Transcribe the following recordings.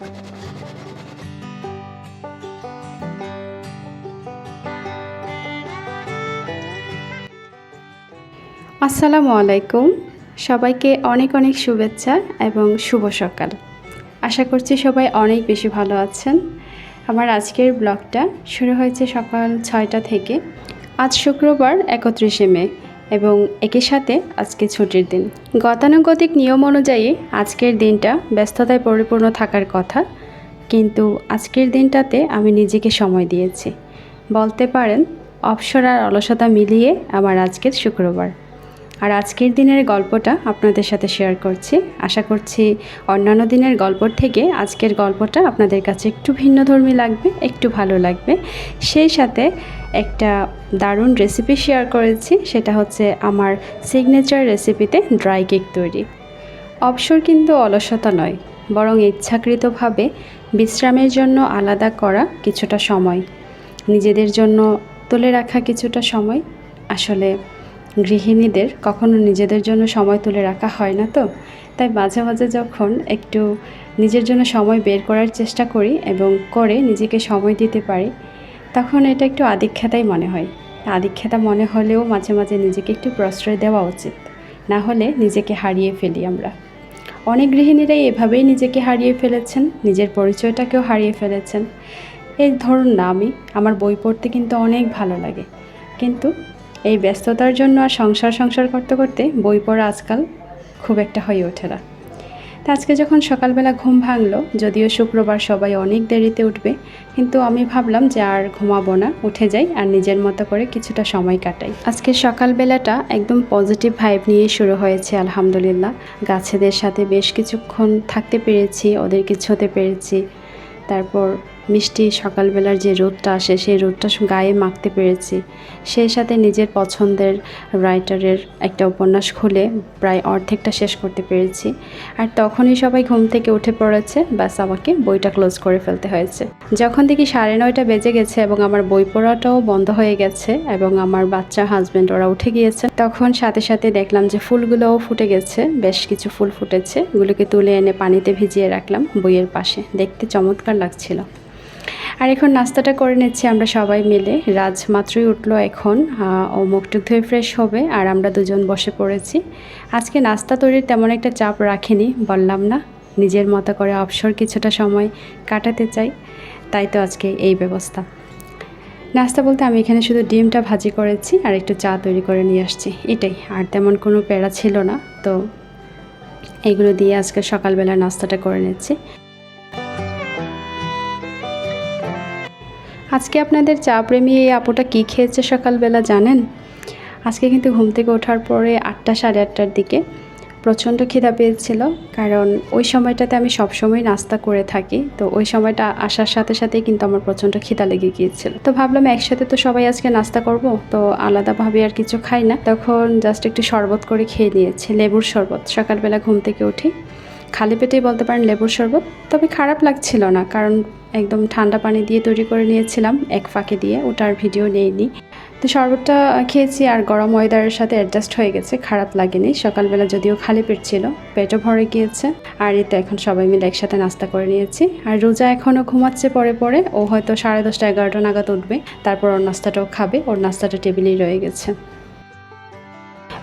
আসসালামু আলাইকুম। সবাইকে অনেক অনেক শুভেচ্ছা এবং শুভ সকাল। আশা করছি সবাই অনেক বেশি ভালো আছেন। আমার আজকের ব্লগটা শুরু হয়েছে সকাল ছয়টা থেকে। আজ শুক্রবার একত্রিশে মে। এবং একই সাথে আজকে ছুটির দিন। গতানুগতিক নিয়ম অনুযায়ী আজকের দিনটা ব্যস্ততায় পরিপূর্ণ থাকার কথা, কিন্তু আজকের দিনটাতে আমি নিজেকে সময় দিয়েছি। বলতে পারেন অবসর আর অলসতা মিলিয়ে আমার আজকের শুক্রবার। আর আজকের দিনের গল্পটা আপনাদের সাথে শেয়ার করছি। আশা করছি অন্যান্য দিনের গল্পর থেকে আজকের গল্পটা আপনাদের কাছে একটু ভিন্নধর্মী লাগবে, একটু ভালো লাগবে। সেই সাথে একটা দারুণ রেসিপি শেয়ার করেছি, সেটা হচ্ছে আমার সিগনেচার রেসিপিতে ড্রাই কেক তৈরি। অবসর কিন্তু অলসতা নয়, বরং ইচ্ছাকৃতভাবে বিশ্রামের জন্য আলাদা করা কিছুটা সময়, নিজেদের জন্য তুলে রাখা কিছুটা সময়। আসলে গৃহিণীদের কখনো নিজেদের জন্য সময় তুলে রাখা হয় না তো? তাই মাঝে মাঝে যখন একটু নিজের জন্য সময় বের করার চেষ্টা করি এবং করে নিজেকে সময় দিতে পারি, তখন এটা একটু আদিক্ষেতাই মনে হয়। আদিক্ষেতা মনে হলেও মাঝে মাঝে নিজেকে একটু প্রশ্রয় দেওয়া উচিত। না হলে নিজেকে হারিয়ে ফেলি আমরা। অনেক গৃহিণীরাই এভাবেই নিজেকে হারিয়ে ফেলেছেন, নিজের পরিচয়টাকেও হারিয়ে ফেলেছেন। এই ধরুন না আমি, আমার বই পড়তে কিন্তু অনেক ভালো লাগে। কিন্তু এই ব্যস্ততার জন্য আর সংসার সংসার করতে করতে বই পড়া আজকাল খুব একটা হয়ে ওঠে না। তা আজকে যখন সকালবেলা ঘুম ভাঙলো, যদিও শুক্রবার সবাই অনেক দেরিতে উঠবে, কিন্তু আমি ভাবলাম যে আর ঘুমাবো না, উঠে যাই আর নিজের মতো করে কিছুটা সময় কাটাই। আজকে সকালবেলাটা একদম পজিটিভ ভাইব নিয়ে শুরু হয়েছে, আলহামদুলিল্লাহ। গাছেদের সাথে বেশ কিছুক্ষণ থাকতে পেরেছি, ওদেরকে ছোতে পেরেছি। তারপর মিষ্টি সকালবেলার যে রোদটা আসে, সেই রোদটা গায়ে মাখতে পেরেছি। সেই সাথে নিজের পছন্দের রাইটারের একটা উপন্যাস খুলে প্রায় অর্ধেকটা শেষ করতে পেরেছি। আর তখনই সবাই ঘুম থেকে উঠে পড়েছে, ব্যাস আমাকে বইটা ক্লোজ করে ফেলতে হয়েছে। যখন দেখি সাড়ে নয়টা বেজে গেছে এবং আমার বই পড়াটাও বন্ধ হয়ে গেছে এবং আমার বাচ্চা হাজব্যান্ড ওরা উঠে গিয়েছে, তখন সাথে সাথে দেখলাম যে ফুলগুলোও ফুটে গেছে, বেশ কিছু ফুল ফুটেছে। এগুলোকে তুলে এনে পানিতে ভিজিয়ে রাখলাম বইয়ের পাশে। দেখতে চমৎকার লাগছিল। আর এখন নাস্তাটা করে নিচ্ছি আমরা সবাই মিলে। রাজ মাত্রই উঠল এখন ও মুখটুক ধুয়ে ফ্রেশ হবে আর আমরা দুজন বসে পড়েছি। আজকে নাস্তা তৈরির তেমন একটা চাপ রাখিনি, বললাম না, নিজের মতো করে অবসর কিছুটা সময় কাটাতে চাই, তাই তো আজকে এই ব্যবস্থা। নাস্তা বলতে আমি এখানে শুধু ডিমটা ভাজি করেছি আর একটু চা তৈরি করে নিয়ে আসছি, এটাই। আর তেমন কোনো প্যারা ছিল না, তো এগুলো দিয়ে আজকে সকালবেলা নাস্তাটা করে নিচ্ছি। আজকে আপনাদের চা প্রেমী এই আপুটা কী খেয়েছে সকালবেলা জানেন? আজকে কিন্তু ঘুম থেকে ওঠার পরে আটটা, সাড়ে আটটার দিকে প্রচণ্ড খিদা পেয়েছিল, কারণ ওই সময়টাতে আমি সবসময় নাস্তা করে থাকি, তো ওই সময়টা আসার সাথে সাথে কিন্তু আমার প্রচণ্ড খিদা লেগে গিয়েছিল। তো ভাবলাম একসাথে তো সবাই আজকে নাস্তা করব, তো আলাদাভাবে আর কিছু খাই না। তখন জাস্ট একটু শরবত করে খেয়ে নিয়েছি, লেবুর শরবত। সকালবেলা ঘুম থেকে উঠি খালি পেটেই বলতে পারেন লেবুর শরবত, তবে খারাপ লাগছিল না, কারণ একদম ঠান্ডা পানি দিয়ে তৈরি করে নিয়েছিলাম, এক ফাঁকে দিয়ে, ওটার ভিডিও নেইনি। তো শরবতটা খেয়েছি আর গরম ওয়েদারের সাথে অ্যাডজাস্ট হয়ে গেছে, খারাপ লাগেনি। সকালবেলা যদিও খালি পেট ছিল, পেটও ভরে গিয়েছে। আর এই তো এখন সবাই মিলে একসাথে নাস্তা করে নিয়েছি। আর রোজা এখনও ঘুমাচ্ছে পরে পরে, ও হয়তো সাড়ে দশটা এগারোটা নাগাদ উঠবে, তারপর ওর নাস্তাটাও খাবে, ওর নাস্তাটা টেবিলেই রয়ে গেছে।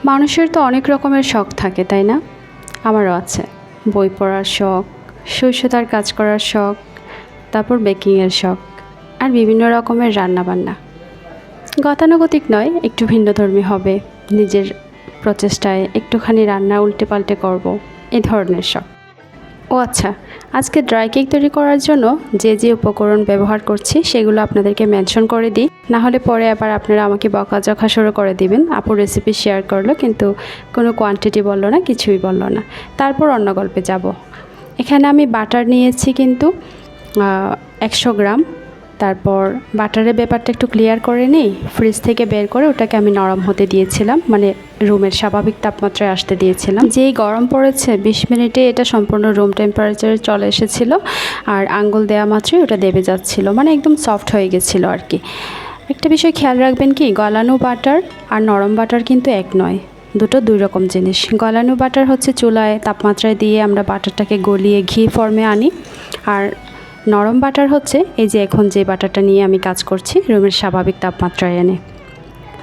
মানুষের তো অনেক রকমের শখ থাকে, তাই না? আমারও আছে। বই পড়ার শখ শৈশতার কাজ করার শখ, তারপর বেকিংয়ের শখ, আর বিভিন্ন রকমের রান্নাবান্না। গতানুগতিক নয়, একটু ভিন্নধর্মী হবে। নিজের প্রচেষ্টায় একটুখানি রান্না উল্টে পাল্টে করব, এ ধরনের শখ। ও আচ্ছা আজকে ড্রাই কেক তৈরি করার জন্য যে যে উপকরণ ব্যবহার করছি সেগুলো আপনাদেরকে মেনশন করে দিই। না হলে পরে আবার আপনারা আমাকে বকাঝকা শুরু করে দিবেন। আপু রেসিপি শেয়ার করল কিন্তু কোনো কোয়ান্টিটি বলল না, কিছুই বলল না। তারপর অন্য গল্পে যাব। এখানে আমি বাটার নিয়েছি কিন্তু একশো গ্রাম। তারপর বাটারের ব্যাপারটা একটু ক্লিয়ার করে নিই। ফ্রিজ থেকে বের করে ওটাকে আমি নরম হতে দিয়েছিলাম মানে রুমের স্বাভাবিক তাপমাত্রায় আসতে দিয়েছিলাম। যেই গরম পড়েছে, বিশ মিনিটে এটা সম্পূর্ণ রুম টেম্পারেচারে চলে এসেছিল, আর আঙ্গুল দেওয়া মাত্রই ওটা দেবে যাচ্ছিল মানে একদম সফট হয়ে গেছিল আর কি। একটা বিষয় খেয়াল রাখবেন কি, গলানো বাটার আর নরম বাটার কিন্তু এক নয়, দুটো দুই রকম জিনিস। গলানো বাটার হচ্ছে চুলায় তাপমাত্রায় দিয়ে আমরা বাটারটাকে গলিয়ে ঘি ফর্মে আনি, আর নরম বাটার হচ্ছে, এই যে এখন যে বাটারটা নিয়ে আমি কাজ করছি, রুমের স্বাভাবিক তাপমাত্রায় এনে।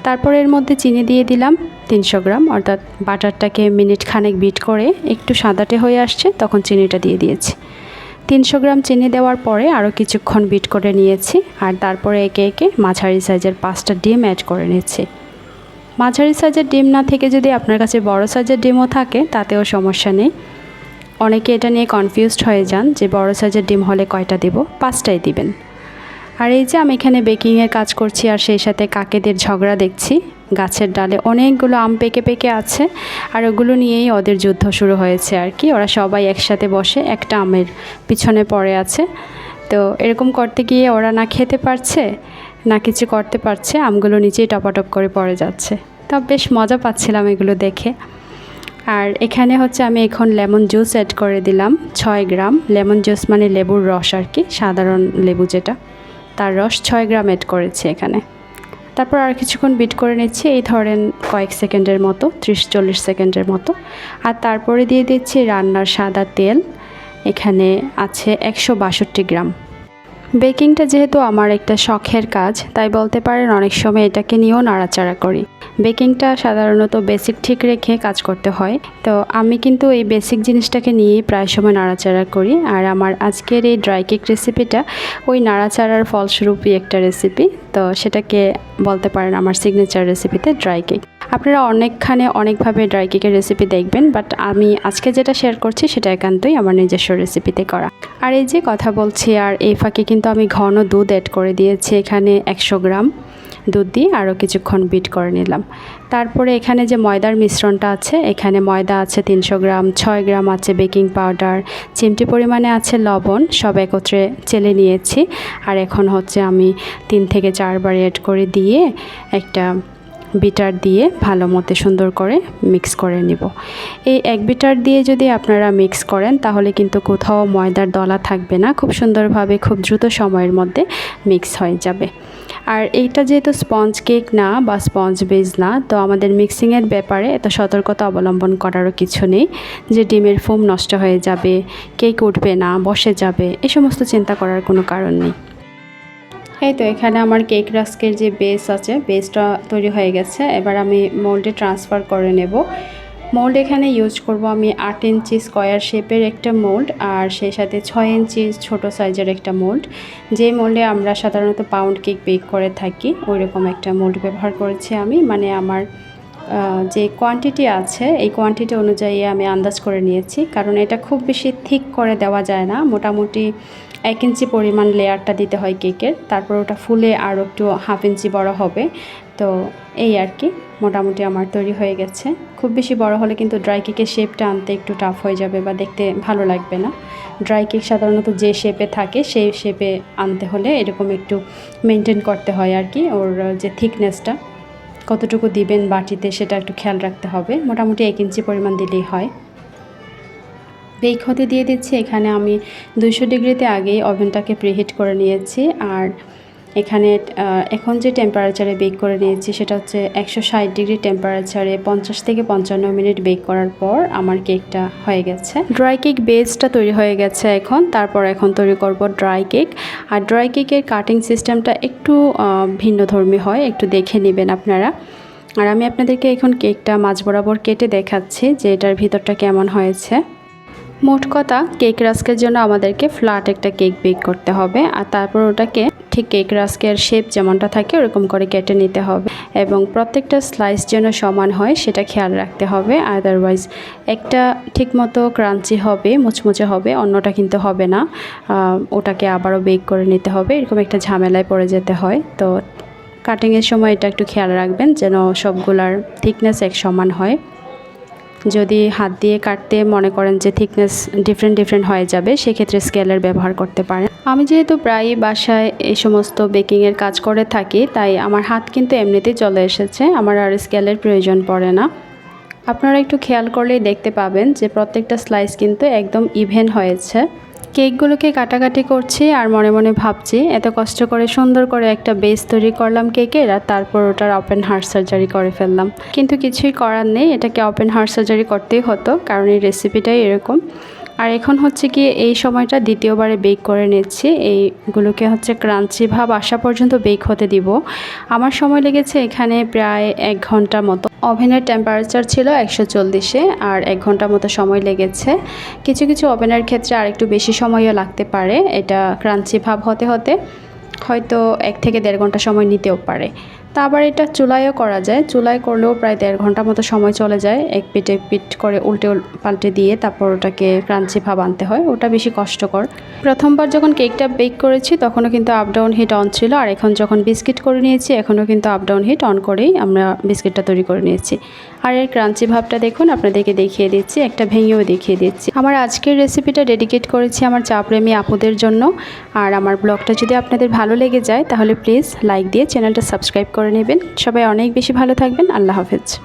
তারপর এর মধ্যে চিনি দিয়ে দিলাম, তিনশো গ্রাম, অর্থাৎ বাটারটাকে মিনিট খানেক বিট করে একটু সাদাটে হয়ে আসছে, তখন চিনিটা দিয়ে দিয়েছি। তিনশো গ্রাম চিনি দেওয়ার পরে আরও কিছুক্ষণ বিট করে নিয়েছি, আর তারপরে একে একে মাঝারি সাইজের পাঁচটা ডিম অ্যাড করে নিয়েছি। মাঝারি সাইজের ডিম না থেকে যদি আপনার কাছে বড় সাইজের ডিমও থাকে, তাতেও সমস্যা নেই। অনেকে এটা নিয়ে কনফিউজড হয়ে যান যে বড় সাইজের ডিম হলে কয়টা দেব? পাঁচটাই দিবেন। আর এই যে আমি এখানে বেকিংয়ের কাজ করছি আর সেই সাথে কাকেদের ঝগড়া দেখছি, গাছের ডালে অনেকগুলো আম পেকে পেকে আছে আর ওগুলো নিয়েই ওদের যুদ্ধ শুরু হয়েছে আর কি। ওরা সবাই একসাথে বসে একটা আমের পিছনে পড়ে আছে। তো এরকম করতে গিয়ে ওরা না খেতে পারছে, না কিছু করতে পারছে, আমগুলো নিচেই টপাটপ করে পড়ে যাচ্ছে। তা বেশ মজা পাচ্ছিলাম এগুলো দেখে। আর এখানে হচ্ছে আমি এখন লেমন জুস অ্যাড করে দিলাম, ছয় গ্রাম। লেমন জুস মানে লেবুর রস আর কি, সাধারণ লেবু যেটা। তার রস ছয় গ্রাম অ্যাড করেছি এখানে। তারপর আর কিছুক্ষণ বিট করে নিচ্ছি, এই ধরেন কয়েক সেকেন্ডের মতো, ত্রিশ চল্লিশ সেকেন্ডের মতো। আর তারপরে দিয়ে দিচ্ছি রান্নার সাদা তেল। এখানে আছে একশো বাষট্টি গ্রাম। বেকিংটা যেহেতু আমার একটা শখের কাজ, তাই বলতে পারেন অনেক সময় এটাকে নিয়েও নাড়াচাড়া করি। বেকিংটা সাধারণত বেসিক ঠিক রেখে কাজ করতে হয়। তো আমি কিন্তু এই বেসিক জিনিসটাকে নিয়েই প্রায় সময় নাড়াচাড়া করি। আর আমার আজকের এই ড্রাই কেক রেসিপিটা ওই নাড়াচাড়ার ফলস্বরূপই একটা রেসিপি। তো সেটাকে বলতে পারেন আমার সিগনেচার রেসিপিতে ড্রাই কেক। আপনারা অনেকখানে অনেকভাবে ড্রাই কেকের রেসিপি দেখবেন বাট আমি আজকে যেটা শেয়ার করছি সেটা একান্তই আমার নিজস্ব রেসিপিতে করা। আর এই যে কথা বলছি, আর এই ফাঁকে কিন্তু আমি ঘন দুধ অ্যাড করে দিয়েছি, এখানে একশো গ্রাম দুধ দিয়ে আরও কিছুক্ষণ বিট করে নিলাম। তারপরে এখানে যে ময়দার মিশ্রণটা আছে, এখানে ময়দা আছে তিনশো গ্রাম, ছয় গ্রাম আছে বেকিং পাউডার চিমটি পরিমাণে আছে লবণ, সব একত্রে চেলে নিয়েছি। আর এখন হচ্ছে আমি তিন থেকে চারবার অ্যাড করে দিয়ে একটা বিটার দিয়ে ভালো মতো সুন্দর করে মিক্স করে নিব। এই এক বিটার দিয়ে যদি আপনারা মিক্স করেন, তাহলে কিন্তু কোথাও ময়দার দলা থাকবে না। খুব সুন্দরভাবে, খুব দ্রুত সময়ের মধ্যে মিক্স হয়ে যাবে। আর এইটা যেহেতু স্পঞ্জ কেক না বা স্পঞ্জ বেজ না, তো আমাদের মিক্সিংয়ের ব্যাপারে এত সতর্কতা অবলম্বন করারও কিছু নেই। যে ডিমের ফোম নষ্ট হয়ে যাবে, কেক উঠবে না, বসে যাবে, এ সমস্ত চিন্তা করার কোনো কারণ নেই। এই তো এখানে আমার কেক রাস্কের যে বেস আছে বেসটা তৈরি হয়ে গেছে। এবার আমি মোল্ডে ট্রান্সফার করে নেব। মোল্ড এখানে ইউজ করব আমি আট ইঞ্চি স্কোয়ার শেপের একটা মোল্ড আর সেই সাথে ছয় ইঞ্চি ছোট সাইজের একটা মোল্ড যে মোল্ডে আমরা সাধারণত পাউন্ড কেক বেক করে থাকি ওই রকম একটা মোল্ড ব্যবহার করেছি আমি। মানে আমার যে কোয়ান্টিটি আছে, এই কোয়ান্টিটি অনুযায়ী আমি আন্দাজ করে নিয়েছি। কারণ এটা খুব বেশি থিক করে দেওয়া যায় না। মোটামুটি এক ইঞ্চি পরিমাণ লেয়ারটা দিতে হয় কেকের। তারপর ওটা ফুলে আরও একটু হাফ ইঞ্চি বড় হবে। তো এই আর কি, মোটামুটি আমার তৈরি হয়ে গেছে। খুব বেশি বড় হলে কিন্তু ড্রাই কেকের শেপটা আনতে একটু টাফ হয়ে যাবে বা দেখতে ভালো লাগবে না। ড্রাই কেক সাধারণত যে শেপে থাকে, সেই শেপে আনতে হলে এরকম একটু মেনটেন করতে হয় আর কি, ওর যে থিকনেসটা কতটুকু দিবেন বাটিতে সেটা একটু খেয়াল রাখতে হবে। মোটামুটি এক ইঞ্চি পরিমাণ দিলেই হয়। বেক হতে দিয়ে দিচ্ছি। এখানে আমি দুইশো ডিগ্রিতে আগেই ওভেনটাকে প্রিহিট করে নিয়েছি। আর এখানে এখন যে টেম্পারেচারে বেক করে নিয়েছি সেটা হচ্ছে একশো ষাট ডিগ্রি টেম্পারেচারে পঞ্চাশ থেকে পঞ্চান্ন মিনিট বেক করার পর আমার কেকটা হয়ে গেছে। ড্রাই কেক বেসটা তৈরি হয়ে গেছে এখন, তারপর এখন তৈরি করব ড্রাই কেক আর ড্রাই কেকের কাটিং সিস্টেমটা একটু ভিন্ন ধর্মী হয়, একটু দেখে নেবেন আপনারা। আর আমি আপনাদেরকে এখন কেকটা মাঝ বরাবর কেটে দেখাচ্ছি যে এটার ভিতরটা কেমন হয়েছে। মোট কথা কেক রাস্কের জন্য আমাদেরকে ফ্ল্যাট একটা কেক বেক করতে হবে, আর তারপর ওটাকে ঠিক কেক রাস্কের শেপ যেমনটা থাকে, ওরকম করে কেটে নিতে হবে। এবং প্রত্যেকটা স্লাইস যেন সমান হয়, সেটা খেয়াল রাখতে হবে। আদারওয়াইজ একটা ঠিকমতো ক্রাঞ্চি হবে, মুচমুচে হবে, অন্যটা কিন্তু হবে না। ওটাকে আবারও বেক করে নিতে হবে। এরকম একটা ঝামেলায় পড়ে যেতে হয়। তো কাটিংয়ের সময় এটা একটু খেয়াল রাখবেন যেন সবগুলার থিকনেস এক সমান হয়। যদি হাত দিয়ে কাটতে মনে করেন যে থিকনেস ডিফারেন্ট ডিফারেন্ট হয়ে যাবে, সেক্ষেত্রে স্কেলের ব্যবহার করতে পারেন। আমি যেহেতু প্রায়ই বাসায় এই সমস্ত বেকিংয়ের কাজ করে থাকি, তাই আমার হাত কিন্তু এমনিতেই চলে এসেছে, আমার আর স্কেলের প্রয়োজন পড়ে না। আপনারা একটু খেয়াল করলেই দেখতে পাবেন যে প্রত্যেকটা স্লাইস কিন্তু একদম ইভেন হয়েছে। কেকগুলোকে কাটাকাটি করছি আর মনে মনে ভাবছি, এত কষ্ট করে সুন্দর করে একটা বেস তৈরি করলাম কেকের আর তারপর ওটার ওপেন হার্ট সার্জারি করে ফেললাম। কিন্তু কিছুই করার নেই, এটাকে ওপেন হার্ট সার্জারি করতেই হতো, কারণ এই রেসিপিটাই এরকম। আর এখন হচ্ছে কি এই সময়টা দ্বিতীয়বারে বেক করে নিচ্ছি। এইগুলোকে হচ্ছে ক্রাঞ্চি ভাব আসা পর্যন্ত বেক হতে দিব। আমার সময় লেগেছে এখানে প্রায় এক ঘণ্টার মতো। ওভেনের টেম্পারেচার ছিল একশো চল্লিশে আর এক ঘণ্টার মতো সময় লেগেছে। কিছু কিছু ওভেনের ক্ষেত্রে আর একটু বেশি সময়ও লাগতে পারে। এটা ক্রাঞ্চি ভাব হতে হতে হয়তো এক থেকে দেড় ঘণ্টা সময় নিতেও পারে। তা আবার এটা চুলায়ও করা যায়। চুলায় করলেও প্রায় দেড় ঘণ্টা মতো সময় চলে যায়। এক পিঠ এক পিঠ করে উল্টে পাল্টে দিয়ে তারপর ওটাকে ক্রাঞ্চি ভাব আনতে হয়। ওটা বেশি কষ্টকর। প্রথমবার যখন কেকটা বেক করেছি, তখনও কিন্তু আপ ডাউন হিট অন ছিল। আর এখন যখন বিস্কিট করে নিয়েছি, এখনও কিন্তু আপ ডাউন হিট অন করেই আমরা বিস্কিটটা তৈরি করে নিয়েছি। আর এর ক্রাঞ্চি ভাবটা দেখুন, আপনাদেরকে দেখিয়ে দিচ্ছি। একটা ভেঙেও দেখিয়ে দিচ্ছি। আমার আজকের রেসিপিটা ডেডিকেট করেছি আমার চা প্রেমী আপুদের জন্য। আর আমার ব্লগটা যদি আপনাদের ভালো লেগে যায়, তাহলে প্লিজ লাইক দিয়ে চ্যানেলটা সাবস্ক্রাইব করে নেবেন। সবাই অনেক বেশি ভালো থাকবেন। আল্লাহ হাফেজ।